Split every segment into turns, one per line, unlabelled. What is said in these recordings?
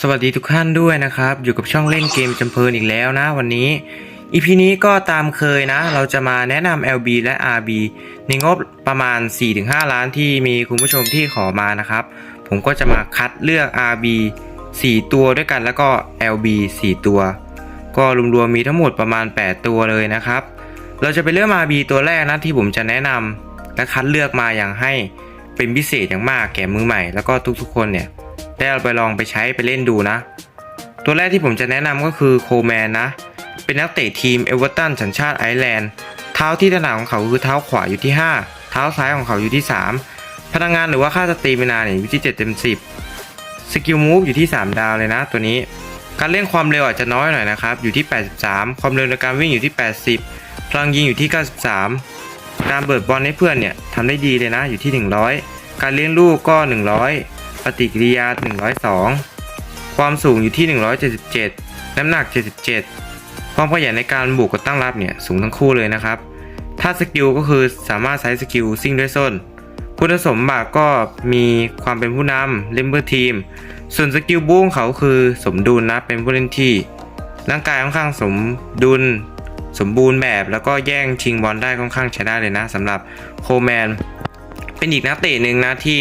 สวัสดีทุกท่านด้วยนะครับ อยู่กับช่องเล่นเกมจำเพลินอีกแล้วนะวันนี้ EP นี้ก็ตามเคยนะ เราจะมาแนะนำ LB และ RB ในงบประมาณ 4-5 ล้านที่มีคุณผู้ชมที่ขอมานะครับ ผมก็จะมาคัดเลือก RB 4 ตัวด้วยกันแล้วก็ LB 4 ตัว ก็รวมๆมีทั้งหมดประมาณ 8 ตัวเลยนะครับ เราจะไปเลือก RB ตัวแรกนะที่ผมจะแนะนำและคัดเลือกมาอย่างให้เป็นพิเศษอย่างมากแก่มือใหม่ แล้วก็ทุกๆคนเนี่ย ได้เอาไปลองไปใช้ไปเล่นดูนะ ตัวแรกที่ผมจะแนะนำก็คือโคแมนนะ เป็นนักเตะทีมเอเวอร์ตันสัญชาติไอร์แลนด์ เท้าที่ถนัดของเขาคือเท้าขวาอยู่ที่ 5 เท้าซ้ายของเขาอยู่ที่ 3 พลังงานหรือว่าค่าสตรีมินาเนี่ยอยู่ที่7เต็ม10 สกิลมูฟอยู่ที่ 3 ดาวเลยนะ ตัวนี้ การเล่นความเร็วอาจจะน้อยหน่อยนะครับ อยู่ที่ 83 ความเร็วในการวิ่งอยู่ที่ 80 พลังยิงอยู่ที่ 93 การเบิดบอลให้เพื่อนเนี่ยทำได้ดีเลยนะ อยู่ที่ 100 การเลี้ยงลูกก็ 100 ปฏิกิริยา 102 ความสูงอยู่ที่ 177 น้ำหนัก 77 ความขยันในการบุกกับตั้งรับเนี่ยสูงทั้งคู่เลยนะครับ ถ้าสกิลก็คือสามารถใช้สกิลซิ่งด้วยส้น คุณสมบัติก็มีความเป็นผู้นำเล่นเบอร์ทีม ส่วนสกิลบู๊ของเขาคือสมดุลนะเป็นผู้เล่นที่ ร่างกายค่อนข้างสมดุลสมบูรณ์แบบแล้วก็แย่งชิงบอลได้ค่อนข้างใช้ได้เลยนะสำหรับโคแมน เป็นอีกนักเตะหนึ่งนะที่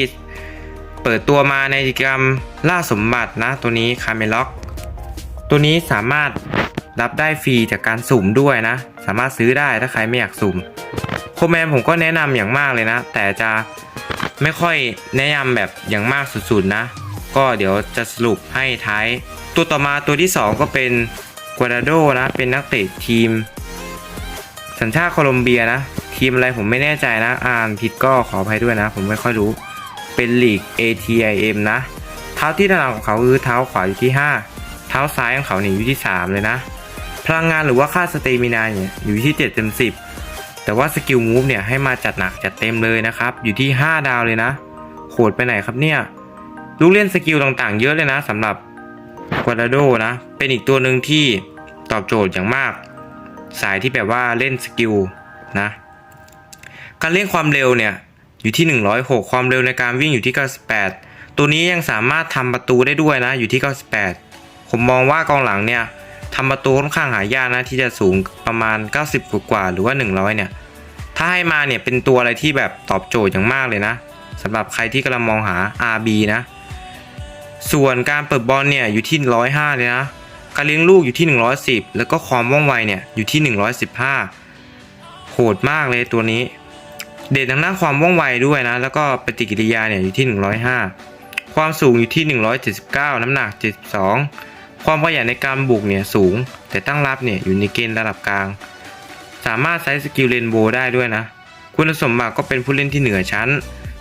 เปิดตัวมาในกิจกรรมล่าสมบัตินะตัวนี้คาเมล็อก ตัวนี้สามารถรับได้ฟรีจากการสุ่มด้วยนะ สามารถซื้อได้ถ้าใครไม่อยากสุ่มโคแมนผมก็แนะนำอย่างมากเลยนะ แต่จะไม่ค่อยแนะนำแบบอย่างมากสุดๆนะ ก็เดี๋ยวจะสรุปให้ท้าย ตัวต่อมาตัวที่ 2 ก็เป็นกัวดาโดนะ เป็นนักเตะทีม สัญชาติโคลอมเบียนะ ทีมอะไรผมไม่แน่ใจนะ อ่านผิดก็ขออภัยด้วยนะ ผมไม่ค่อยรู้ เป็นลีก ATIM นะ เท้าที่ถนัดของเขาคือเท้าขวาอยู่ที่ 5 เท้าซ้ายของเขาเนี่ยอยู่ที่ 3 เลยนะ พลังงานหรือว่าค่าสเตมินาเนี่ยอยู่ที่ 7 เต็ม 10 แต่ว่าสกิลมูฟเนี่ยให้มาจัดหนักจัดเต็มเลยนะครับ อยู่ที่ 5 ดาวเลยนะ โหดไปไหนครับเนี่ย ลูกเล่นสกิลต่างๆ เยอะเลยนะสำหรับกวาดาโดนะ เป็นอีกตัวหนึ่งที่ตอบโจทย์อย่างมาก สายที่แบบว่าเล่นสกิลนะ การเล่นความเร็วเนี่ย อยู่ที่ 106 ความเร็วในการวิ่งอยู่ที่ 98 ตัวนี้ยังสามารถทำประตูได้ด้วยนะอยู่ที่ 98 ผมมองว่ากองหลังเนี่ยทำประตูค่อนข้างหายากนะที่จะสูงประมาณ 90กว่าหรือว่า 100 เนี่ย ถ้าให้มาเนี่ยเป็นตัวอะไรที่แบบตอบโจทย์อย่างมากเลยนะสำหรับใครที่กำลังมองหา RB นะ ส่วนการเปิดบอลเนี่ยอยู่ที่ 105 เลยนะการเลี้ยงลูกอยู่ที่ 110 แล้วก็ความว่องไวเนี่ยอยู่ที่ 115 โหดมากเลยตัวนี้ เด่นทางด้านความว่องไวด้วยนะ แล้วก็ปฏิกิริยาเนี่ยอยู่ที่ 105 ความสูงอยู่ที่ 179 น้ำหนัก 72 ความขยันในการบุกเนี่ยสูง แต่ตั้งรับเนี่ยอยู่ในเกณฑ์ระดับกลาง สามารถใช้สกิลเรนโบว์ได้ด้วยนะ คุณสมบัติก็เป็นผู้เล่นที่เหนือชั้น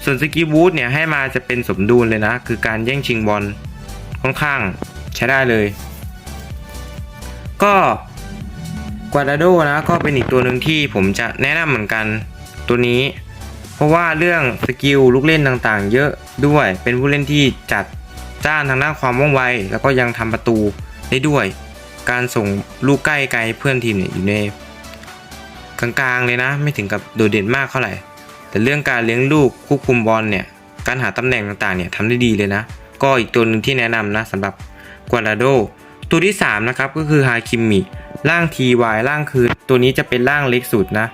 ส่วนสกิลบูทเนี่ยให้มาจะเป็นสมดุลเลยนะ คือการแย่งชิงบอลค่อนข้างใช้ได้เลย ก็กวาดาโดนะก็เป็นอีกตัวหนึ่งที่ผมจะแนะนำเหมือนกัน ตัวนี้ เพราะว่าเรื่องสกิลลูกเล่นต่างๆ เยอะด้วยเป็นผู้เล่นที่จัดจ้านทางด้านความว่องไว แล้วก็ยังทำประตูได้ด้วย การส่งลูกใกล้ไกลเพื่อนทีมเนี่ยอยู่ในกลางๆเลยนะ ไม่ถึงกับโดดเด่นมากเท่าไหร่ แต่เรื่องการเลี้ยงลูกควบคุมบอลเนี่ยการหาตำแหน่งต่างๆเนี่ยทำได้ดีเลยนะ ก็อีกตัวหนึ่งที่แนะนำนะสำหรับกวาดาโดตัวที่ 3 นะครับ ก็คือฮาคิมมิร่าง TY ร่างคือตัวนี้จะเป็นร่างเล็กสุดนะ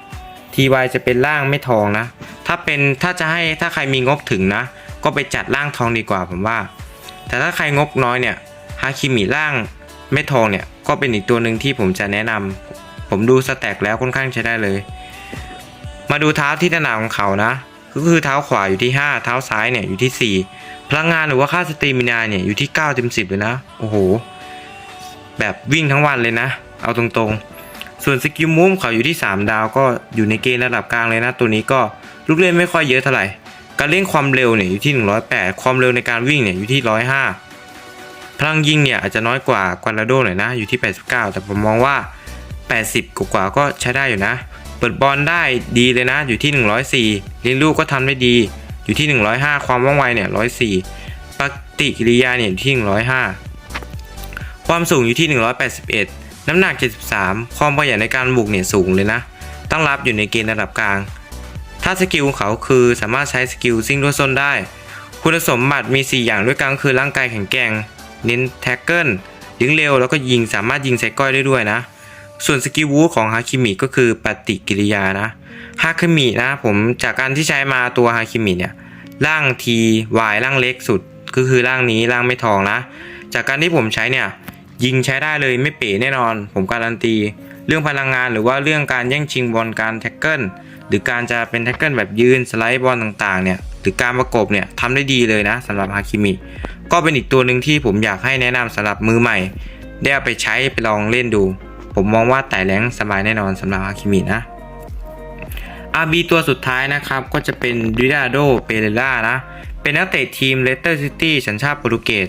TY จะเป็นร่างไม่ทองนะ ถ้าเป็นถ้าจะให้ถ้าใครมีงบถึงนะ ก็ไปจัดร่างทองดีกว่าผมว่า แต่ถ้าใครงบน้อยเนี่ยฮาคิมิร่างไม่ทองเนี่ยก็เป็นอีกตัวหนึ่งที่ผมจะแนะนำผมดูสแต็กแล้วค่อนข้างใช้ได้เลย มาดูเท้าที่ถนัดของเขานะ ก็คือเท้าขวาอยู่ที่ 5 เท้าซ้ายเนี่ยอยู่ที่ 4 พลังงานหรือว่าค่าสตรีมินาเนี่ยอยู่ที่9เต็ม10เลยนะ โอ้โห แบบวิ่งทั้งวันเลยนะ เอาตรงๆ ส่วนสกิลมูฟเขาอยู่ที่ 3 ดาวก็อยู่ในเกณฑ์ระดับกลางเลยนะตัวนี้ก็ลูกเล่นไม่ค่อยเยอะเท่าไหร่ การเล่นความเร็วเนี่ยอยู่ที่ 108 ความเร็วในการวิ่งเนี่ยอยู่ที่ 105 พลังยิงเนี่ยอาจจะน้อยกว่ากวาดาโดหน่อยนะอยู่ที่ 89 แต่ผมมองว่า 80 กว่าก็ใช้ได้อยู่นะ เปิดบอลได้ดีเลยนะอยู่ที่ 104 เลี้ยงลูกก็ทำได้ดีอยู่ที่ 105 ความว่องไวเนี่ย104 ปฏิกิริยาเนี่ยอยู่ที่ 105 ความสูงอยู่ที่ 181 น้ำหนัก 73 ความประหยัดในการบุกเนี่ยสูงเลยนะ ตั้งรับอยู่ในเกณฑ์ระดับกลาง ถ้าสกิลของเขาคือสามารถใช้สกิลซิ่งด้วยส้นได้ คุณสมบัติมี 4 อย่างด้วยกันคือร่างกายแข็งแกร่ง เน้นแท็กเกิลยิงเร็วแล้วก็ยิงสามารถยิงใส่ก้อยได้ด้วยนะ ส่วนสกิลวูของฮาคิมิก็คือปฏิกิริยานะ ฮาคิมินะผมจากการที่ใช้มาตัวฮาคิมิเนี่ยร่าง T Y ร่างเล็กสุดก็คือร่างนี้ร่างไม่ทองนะ จากการที่ผมใช้เนี่ย ยิงใช้ได้เลยไม่เป๋แน่นอน ผมการันตี เรื่องพลังงานหรือว่าเรื่องการแย่งชิงบอลการแท็กเกิลหรือการจะเป็นแท็กเกิลแบบยืนสไลด์บอลต่างๆเนี่ยหรือการประกบเนี่ยทำได้ดีเลยนะสำหรับฮาคิมิก็เป็นอีกตัวหนึ่งที่ผมอยากให้แนะนำสำหรับมือใหม่ ได้เอาไปใช้ไปลองเล่นดู ผมมองว่าไต่แรงสบายแน่นอนสำหรับฮาคิมินะ RB ตัวสุดท้ายนะครับก็จะเป็นดิราโดเปเรล่านะ เป็นนักเตะทีมเลสเตอร์ซิตี้สัญชาติโปรตุเกส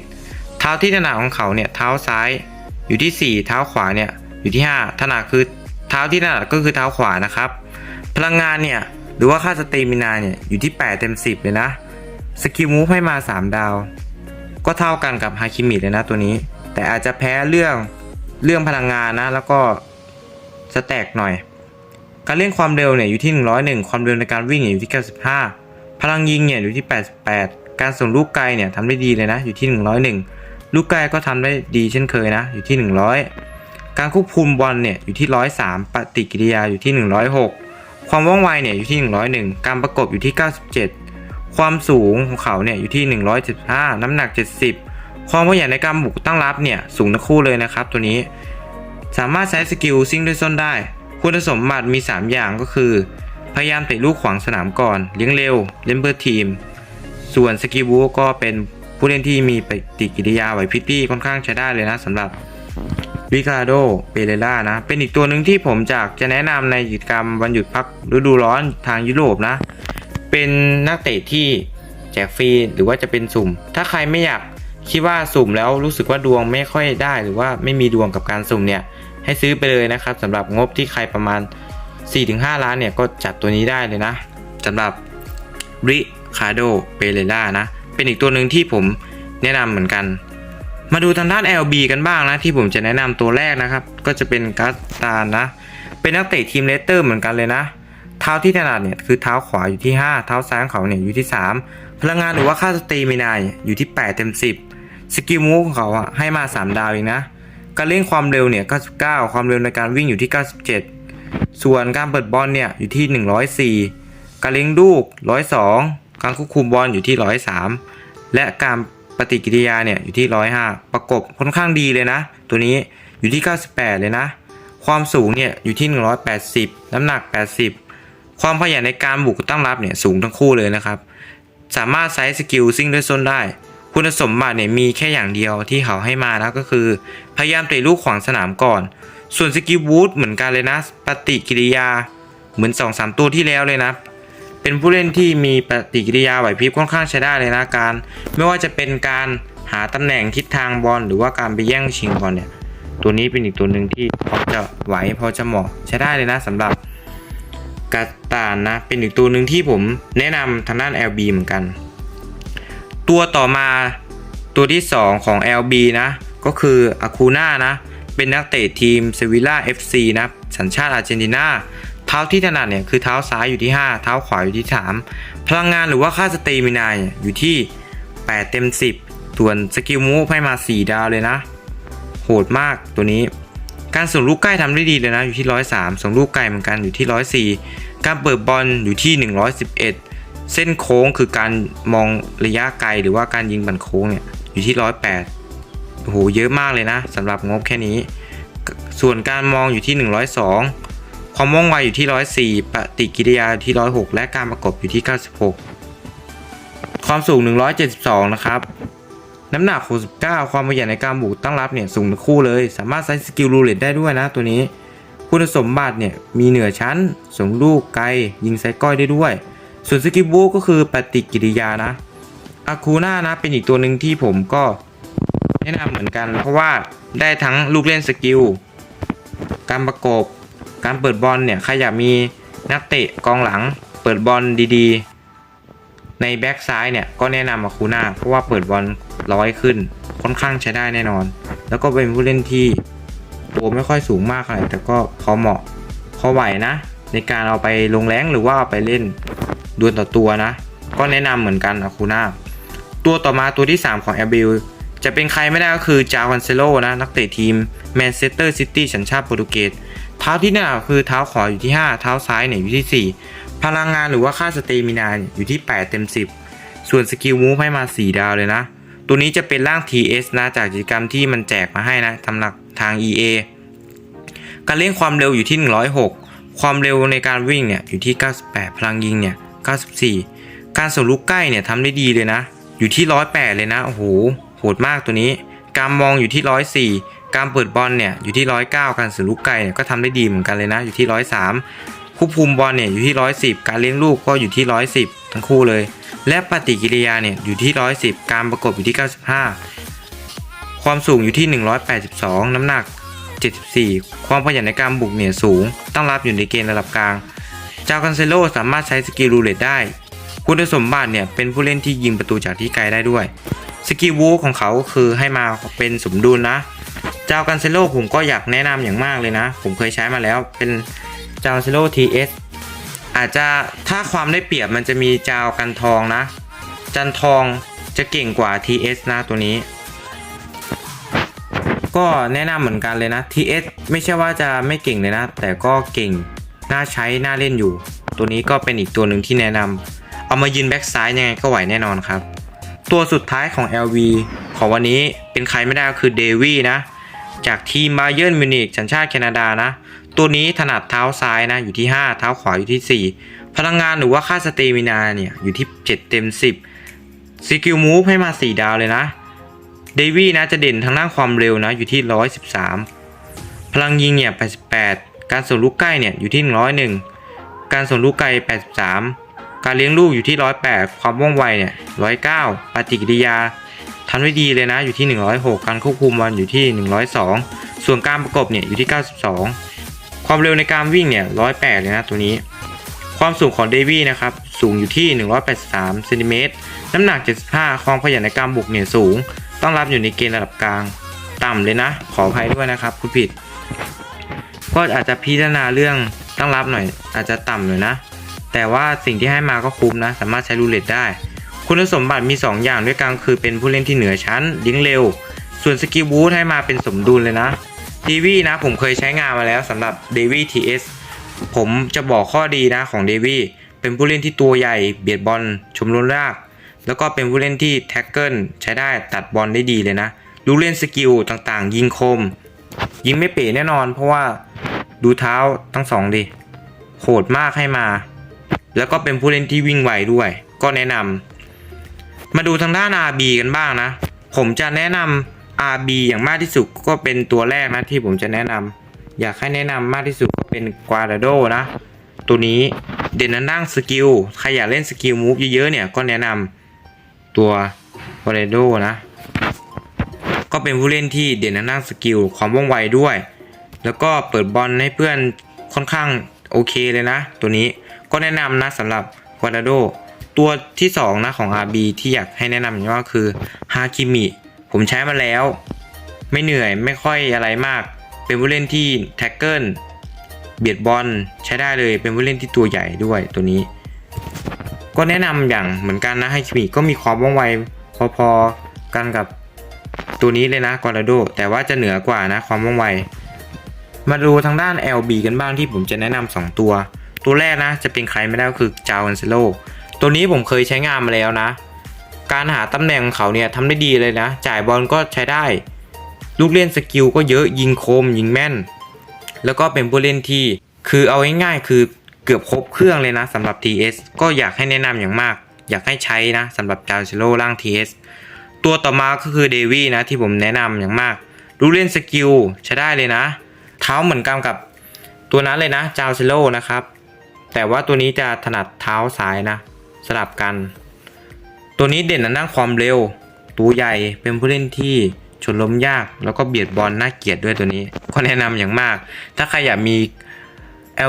ท้าที่ถนัดของเขาเนี่ยเท้าซ้ายอยู่ที่ 4 เท้าขวาเนี่ยอยู่ที่ 5ถนัดคือเท้าที่ถนัดก็คือเท้าขวานะครับ พลังงานเนี่ยหรือว่าค่าสเตมินาเนี่ยอยู่ที่ 8 เต็ม 10 เลยนะสกิลมูฟให้มา 3 ดาว ก็เท่ากันกับฮาคิมิเลยนะตัวนี้ แต่อาจจะแพ้เรื่องเรื่องพลังงานนะ แล้วก็สแต็กหน่อย การเล่นความเร็วเนี่ยอยู่ที่ 101 ความเร็วในการวิ่งเนี่ยอยู่ที่ 95 พลังยิงเนี่ยอยู่ที่ 88 การส่งลูกไกลเนี่ยทำได้ดีเลยนะอยู่ที่ 101 ลูกไกลก็ทำได้ดีเช่นเคยนะ อยู่ที่ 100 การควบคุมบอลเนี่ยอยู่ที่ 103 ปฏิกิริยาอยู่ที่ 106 ความว่องไวเนี่ยอยู่ที่ 101 การประกบอยู่ที่ 97 ความสูงของเขาเนี่ยอยู่ที่ 175 น้ำหนัก 70 ความขยันในการบุกตั้งรับเนี่ยสูงทั้งคู่เลยนะครับ ตัวนี้ สามารถใช้สกิลซิ่งด้วยส้นได้ คุณสมบัติมี 3 อย่างก็คือ พยายามเตะลูกขวางสนามก่อน เลี้ยงเร็ว เล่นเพื่อทีม ส่วนสกิลบูก็เป็น ผู้เล่นที่มีปฏิกิริยาไหวพริบที่ค่อนข้างใช้ได้เลยนะสำหรับวิคาโด เปเรล่านะ เป็นอีกตัวหนึ่งที่ผมจากจะแนะนำในกิจกรรมวันหยุดพักฤดูร้อนทางยุโรปนะ เป็นนักเตะที่แจกฟรีหรือว่าจะเป็นสุ่ม ถ้าใครไม่อยากคิดว่าสุ่มแล้วรู้สึกว่าดวงไม่ค่อยได้หรือว่าไม่มีดวงกับการสุ่มเนี่ย ให้ซื้อไปเลยนะครับสำหรับงบที่ใครประมาณ 4-5 ล้านเนี่ยก็จัดตัวนี้ได้เลยนะสำหรับริคาโด เปเรล่านะ เป็นอีกตัวหนึ่งที่ผมแนะนำเหมือนกัน มาดูทางด้าน LB กันบ้างนะ ที่ผมจะแนะนำตัวแรกนะครับ ก็จะเป็นกัสตานนะ เป็นนักเตะทีมเลสเตอร์เหมือนกันเลยนะเท้าที่ถนัดเนี่ยคือเท้าขวาอยู่ที่ 5 เท้าซ้ายของเขาเนี่ยอยู่ที่ 3 พลังงานหรือว่าค่าสเตมินายอยู่ที่ 8 เต็ม 10 สกิลมูฟของเขาอะให้มา 3 ดาวเองนะ การเล่นความเร็วเนี่ย 99 ความเร็วในการวิ่งอยู่ที่ 97 ส่วนการเปิดบอลเนี่ยอยู่ที่ 104 การเลี้ยงลูก 102 การควบคุมบอลอยู่ที่103และการปฏิกิริยาเนี่ยอยู่ที่105ประกบค่อนข้างดีเลยนะ ตัวนี้อยู่ที่ 98 เลยนะ ความสูงเนี่ยอยู่ที่ 180 น้ำหนัก 80 ความขยันในการบุกตั้งรับเนี่ยสูงทั้งคู่เลยนะครับ สามารถใช้สกิลซิ่งด้วยส้นได้ คุณสมบัติเนี่ยมีแค่อย่างเดียวที่เขาให้มานะก็คือ พยายามเตะลูกขวางสนามก่อน ส่วนสกิลบูทเหมือนกันเลยนะ ปฏิกิริยาเหมือน 2-3 ตัวที่แล้วเลยนะ เป็นผู้เล่นที่มีปฏิกิริยาไหวพริบค่อนข้างใช้ได้เลยนะการ ไม่ว่าจะเป็นการหาตำแหน่งทิศทางบอลหรือว่าการไปแย่งชิงบอลเนี่ย ตัวนี้เป็นอีกตัวหนึ่งที่พอจะไหวพอจะเหมาะใช้ได้เลยนะสำหรับกาตานนะเป็นอีกตัวหนึ่งที่ผมแนะนำทางด้าน LB เหมือนกัน ตัวต่อมาตัวที่ 2 ของ LB นะ ก็คืออาคูน่านะ เป็นนักเตะทีมเซวิล่า FC นะ สัญชาติอาร์เจนตินา เท้าที่ถนัดเนี่ยคือเท้าซ้ายอยู่ที่ 5 เท้าขวาอยู่ที่ 3 พลังงานหรือว่าค่าสเตมินายอยู่ที่ 8 เต็ม 10ส่วนสกิลมูฟให้มา 4 ดาวเลยนะ โหดมากตัวนี้ การส่งลูกใกล้ทำได้ดีเลยนะอยู่ที่ 103 ส่งลูกไกลเหมือนกันอยู่ที่ 104 การเปิดบอลอยู่ที่ 111 เส้นโค้งคือการมองระยะไกลหรือว่าการยิงบันโค้งเนี่ยอยู่ที่ 108โหเยอะมากเลยนะสำหรับงบแค่นี้ ส่วนการมองอยู่ที่ 102 ความว่องไวอยู่ที่ 104 ปฏิกิริยาที่ 106 และการประกบอยู่ที่ 96 ความสูง 172 นะครับ น้ำหนัก 69 ความประหยัดในการบุกตั้งรับเนี่ยสูงทั้งคู่เลย สามารถใช้สกิลรูเล็ตได้ด้วยนะตัวนี้คุณสมบัติเนี่ยมีเหนือชั้นส่งลูกไกล ยิงไซก้อยได้ด้วย ส่วนสกิลบูก็คือปฏิกิริยานะอาคูน่านะเป็นอีกตัวหนึ่งที่ผมก็แนะนำเหมือนกัน เพราะว่าได้ทั้งลูกเล่นสกิล การประกบ การเปิดบอลเนี่ยใครอยากมีนักเตะกองหลังเปิดบอลดีๆ ในแบ็กซ้ายเนี่ยก็แนะนำอาคูน่าเพราะว่าเปิดบอลร้อยขึ้น ค่อนข้างใช้ได้แน่นอน แล้วก็เป็นผู้เล่นที่ตัวไม่ค่อยสูงมากอะไรแต่ก็พอเหมาะพอไหวนะ ในการเอาไปลงแรงหรือว่าเอาไปเล่นดวลต่อตัวนะ ก็แนะนำเหมือนกันอาคูน่าตัวต่อมาตัวที่ 3 ของแอบิล จะเป็นใครไม่ได้ก็คือจาวันเซโลนะนักเตะทีมแมนเชสเตอร์ซิตี้สัญชาติโปรตุเกสเท้าที่หน้าคือเท้าขวาอยู่ที่ 5 เท้าซ้ายเนี่ยอยู่ที่ 4 พลังงานหรือว่าค่าสเตมินาอยู่ที่ 8 เต็ม 10 ส่วนสกิลมูฟให้มา 4 ดาวเลยนะ ตัวนี้จะเป็นร่าง TS นะจากกิจกรรมที่มันแจกมาให้นะสำหรับทาง EA การเล่นความเร็วอยู่ที่ 106 ความเร็วในการวิ่งเนี่ยอยู่ที่ 98 พลังยิงเนี่ย 94 การส่งลูกใกล้เนี่ยทำได้ดีเลยนะ อยู่ที่ 108 เลยนะ โอ้โห โหดมากตัวนี้การมองอยู่ที่104การเปิดบอลเนี่ยอยู่ที่109การส่งลูกไกลเนี่ยก็ทำได้ดีเหมือนกันเลยนะอยู่ที่103ควบคุมบอลเนี่ยอยู่ที่110การเลี้ยงลูกก็อยู่ที่110ทั้งคู่เลย และปฏิกิริยาเนี่ยอยู่ที่110การประกบอยู่ที่95ความสูงอยู่ที่182น้ำหนัก74ความขยันในการบุกเนี่ยสูงตั้งรับอยู่ในเกณฑ์ระดับกลางจาคันเซโลสามารถใช้สกิลรูเลตได้ คุณสมบัติเนี่ยเป็นผู้เล่นที่ยิงประตูจากที่ไกลได้ด้วย สกิลวูของเขาคือให้มาเป็นสมดุลนะ เจ้ากันเซโลผมก็อยากแนะนำอย่างมากเลยนะ ผมเคยใช้มาแล้วเป็นเจ้าเซโล TS อาจจะถ้าความได้เปรียบมันจะมีเจ้ากันทองนะ จันทองจะเก่งกว่า TS นะตัวนี้ ก็แนะนำเหมือนกันเลยนะ TS ไม่ใช่ว่าจะไม่เก่งเลยนะ แต่ก็เก่งน่าใช้น่าเล่นอยู่ ตัวนี้ก็เป็นอีกตัวหนึ่งที่แนะนำเอามายืนแบ็กซ้ายยังไงก็ไหวแน่นอนครับ ตัวสุดท้ายของ LV ของวันนี้เป็นใครไม่ได้ก็คือเดวี่นะ จากทีมบาเยิร์นมิวนิกสัญชาติแคนาดานะ ตัวนี้ถนัดเท้าซ้ายนะ อยู่ที่ 5 เท้าขวาอยู่ที่ 4 พลังงานหรือว่าค่าสเตมินาเนี่ย อยู่ที่ 7 เต็ม 10สกิลมูฟให้มา 4 ดาวเลยนะ เดวี่นะจะเด่นทางด้านความเร็วนะ อยู่ที่ 113 พลังยิงเนี่ย 88 การส่งลูกใกล้เนี่ยอยู่ที่ 101 การส่งลูกไกล 83 การเลี้ยงลูกอยู่ที่108ความว่องไวเนี่ย109ปฏิกิริยาทำได้ดีเลยนะอยู่ที่ 106 การควบคุมบอลอยู่ที่ 102 ส่วนการประกบเนี่ยอยู่ที่ 92 ความเร็วในการวิ่งเนี่ย 108 เลยนะตัวนี้ ความสูงของเดวี่นะครับ สูงอยู่ที่ 183เซนติเมตรน้ำหนัก 75 ความขยันในการบุกเนี่ยสูง ต้องรับอยู่ในเกณฑ์ระดับกลาง ต่ำเลยนะ ขออภัยด้วยนะครับ คุณผิด ก็อาจจะพิจารณาเรื่องตั้งรับหน่อย อาจจะต่ำหน่อยนะ แต่ว่าสิ่งที่ให้มาก็คุ้มนะ สามารถใช้รูเล็ตได้ คุณสมบัติมี 2 อย่างด้วยกันคือเป็นผู้เล่นที่เหนือชั้นลิงเร็ว ส่วนสกิลบูทให้มาเป็นสมดุลเลยนะดีวีนะผมเคยใช้งานมาแล้วสำหรับเดวี่ทีเอสผมจะบอกข้อดีนะของเดวี่เป็นผู้เล่นที่ตัวใหญ่เบียดบอลชมรุนราก แล้วก็เป็นผู้เล่นที่แท็กเกิลใช้ได้ตัดบอลได้ดีเลยนะ รู้เล่นสกิลต่างๆ ยิงคม ยิงไม่เป๋แน่นอน เพราะว่าดูเท้าทั้งสองดิโหดมากให้มา แล้วก็เป็นผู้เล่นที่วิ่งไวด้วย ก็แนะนำมาดูทางด้าน RB กันบ้างนะ ผมจะแนะนำ RB อย่างมากที่สุดก็เป็นตัวแรกนะที่ผมจะแนะนำอยากให้แนะนำมากที่สุดก็เป็นกวา d าโดนะตัวนี้เด่นนั่งสกิลใครอยากเล่นสกิลมูฟเยอะๆเนี่ยก็แนะนำตัวกวา d าโดนะก็เป็นผู้เล่นที่เด่นทางด้านสกิลความว่องไวด้วย แล้วก็เปิดบอลให้เพื่อนค่อนข้างโอเคเลยนะ ตัวนี้ ก็แนะนำนะสำหรับควาดาโดตัวที่2นะของ RB ที่อยากให้แนะนำก็คือฮาคิมิผมใช้มาแล้ว ไม่เหนื่อยไม่ค่อยอะไรมาก เป็นผู้เล่นที่แท็กเกิลเบียดบอลใช้ได้เลยเป็นผู้เล่นที่ตัวใหญ่ด้วยตัวนี้ ก็แนะนำอย่างเหมือนกันนะให้คิมิก็มีความว่องไวพอๆกันกับตัวนี้เลยนะกอร์โดแต่ว่าจะเหนือกว่านะความว่องไว มาดูทางด้าน LB กันบ้างที่ผมจะแนะนำ2ตัว ตัวแรกนะจะเป็นใครไม่ได้ก็คือจาวันเซโลตัวนี้ผมเคยใช้งานมาแล้วนะ การหาตำแหน่งของเขาเนี่ยทำได้ดีเลยนะ จ่ายบอลก็ใช้ได้ ลูกเล่นสกิลก็เยอะยิงคมยิงแม่น แล้วก็เป็นผู้เล่นที่คือเอาง่ายๆคือเกือบครบเครื่องเลยนะสำหรับ TS ก็อยากให้แนะนำอย่างมาก อยากให้ใช้นะสำหรับจาวันเซโลร่าง TS ตัวต่อมาก็คือเดวี่นะที่ผมแนะนำอย่างมากรู้เล่นสกิลใช้ได้เลยนะ เท้าเหมือนกันกับตัวนั้นเลยนะจาวเซโลนะครับ แต่ว่าตัวนี้จะถนัดเท้าซ้ายนะ สลับกัน ตัวนี้เด่นในด้านความเร็ว ตัวใหญ่เป็นผู้เล่นที่ชนล้มยาก แล้วก็เบียดบอลน่าเกลียดด้วยตัวนี้ก็แนะนำอย่างมาก ถ้าใครอยากมี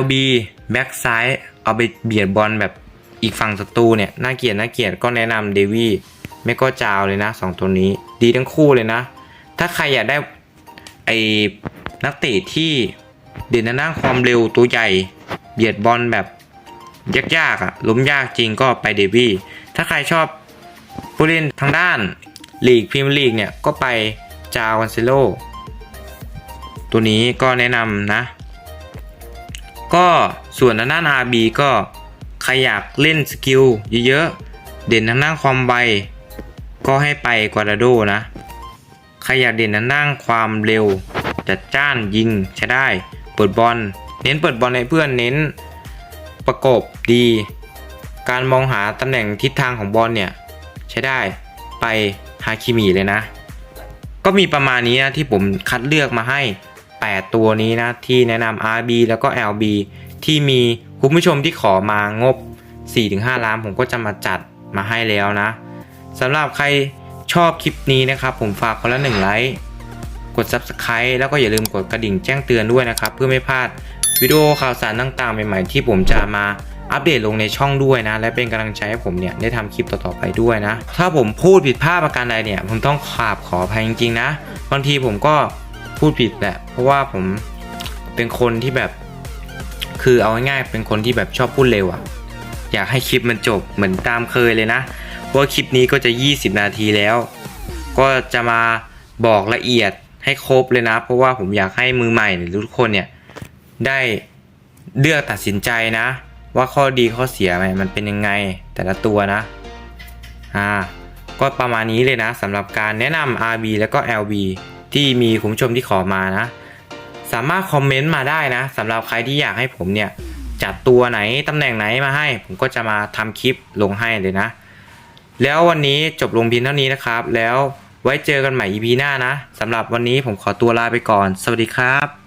LB แบ็กซ้ายเอาไปเบียดบอลแบบอีกฝั่งศัตรูเนี่ยน่าเกลียดน่าเกลียดก็แนะนำเดวี่ไม่ก็จาวเลยนะสองตัวนี้ ดีทั้งคู่เลยนะ ถ้าใครอยากได้ไอ้นักเตะที่เด่นในด้านความเร็วตัวใหญ่ เบียดบอลแบบยากๆอะล้มยากจริงก็ไปเดวี่ถ้าใครชอบผู้เล่นทางด้านลีกพรีเมียร์ลีกเนี่ยก็ไปจาวันเซโลตัวนี้ก็แนะนำนะ ก็ส่วนทางด้าน RB ก็ใครอยากเล่นสกิลเยอะๆ เด่นทางด้านความไวก็ให้ไปกวาดาโดนะใครอยากเด่นทางด้านความเร็ว จัดจ้านยิงใช้ได้ เปิดบอล เน้นเปิดบอลให้เพื่อนเน้นประกบดี การมองหาตำแหน่งทิศทางของบอลเนี่ยใช้ได้ไปฮาคิมิเลยนะ ก็มีประมาณนี้นะที่ผมคัดเลือกมาให้ 8 ตัวนี้นะ ที่แนะนำ RB แล้วก็ LB ที่มีคุณผู้ชมที่ขอมางบ 4-5 ล้านผมก็จะมาจัดมาให้แล้วนะสำหรับใครชอบคลิปนี้นะครับ ผมฝากคนละ1ไลค์กด Subscribe แล้วก็อย่าลืมกดกระดิ่งแจ้งเตือนด้วยนะครับ เพื่อไม่พลาด วิดีโอข่าวสารต่างๆ ใหม่ๆ ที่ผมจะมาอัปเดตลงในช่องด้วยนะ และเป็นกำลังใจให้ผมเนี่ยได้ทำคลิปต่อๆไปด้วยนะ ถ้าผมพูดผิดพลาดประการใดเนี่ยผมต้องขอาบขออภัยจริงๆนะบางทีผมก็พูดผิดแหละ เพราะว่าผมเป็นคนที่แบบ คือเอาง่ายๆเป็นคนที่แบบชอบพูดเร็วอะอยากให้คลิปมันจบเหมือนตามเคยเลยนะเพราะว่าคลิปนี้ก็จะ 20 นาทีแล้ว ก็จะมาบอกละเอียดให้ครบเลยนะ เพราะว่าผมอยากให้มือใหม่หรือทุกคนเนี่ย ได้เลือกตัดสินใจนะ ว่าข้อดีข้อเสียมันเป็นยังไงแต่ละตัวนะอ่าก็ประมาณนี้เลยนะสำหรับการแนะนำ RB แล้วก็ LB ที่มีคุณผู้ชมที่ขอมานะ สามารถคอมเมนต์มาได้นะสำหรับใครที่อยากให้ผมเนี่ย จัดตัวไหนตำแหน่งไหนมาให้ ผมก็จะมาทำคลิปลงให้เลยนะ แล้ววันนี้จบลงเพียงเท่านี้นะครับ แล้วไว้เจอกันใหม่ EP หน้านะสำหรับวันนี้ผมขอตัวลาไปก่อน สวัสดีครับ